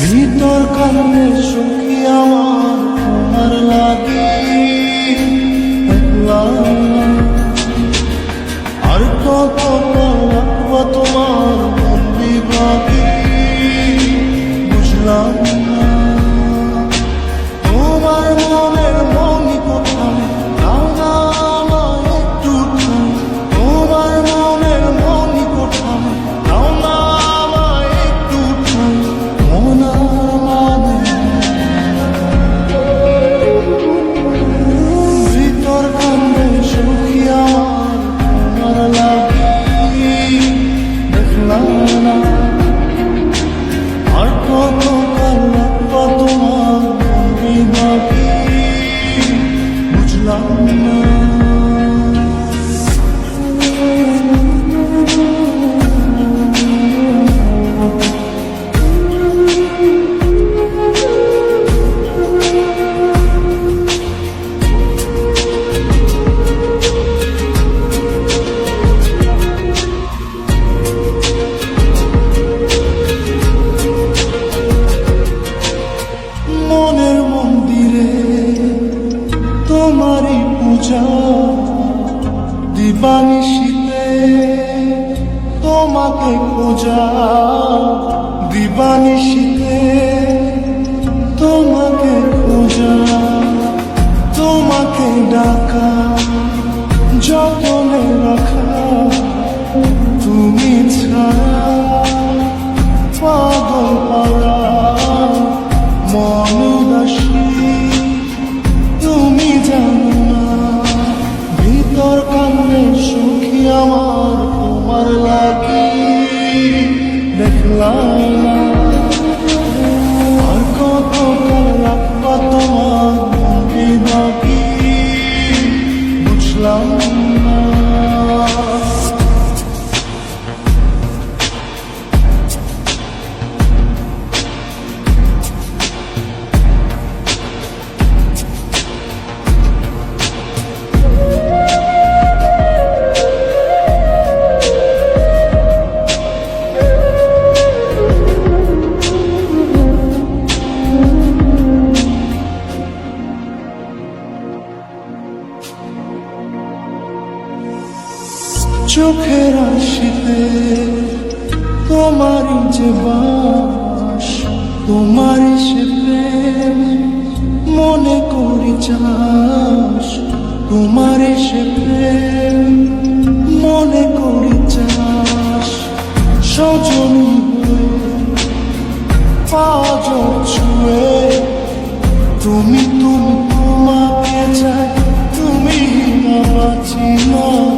ভিতর কারণে সুখী আমার তোমার লাগে। আর কত তোমার know. দিবানি শীতে তোমাকে খোঁজা দিবানি শীতে চোখের আসিতে তোমারই যে বাস তোমারই সে প্রেম মনে করি চাস। তোমারই সে প্রেম মনে করি চাস। সজনি হয়ে তুমি তুমি তোমাকে চাই, তুমি আমার চিনা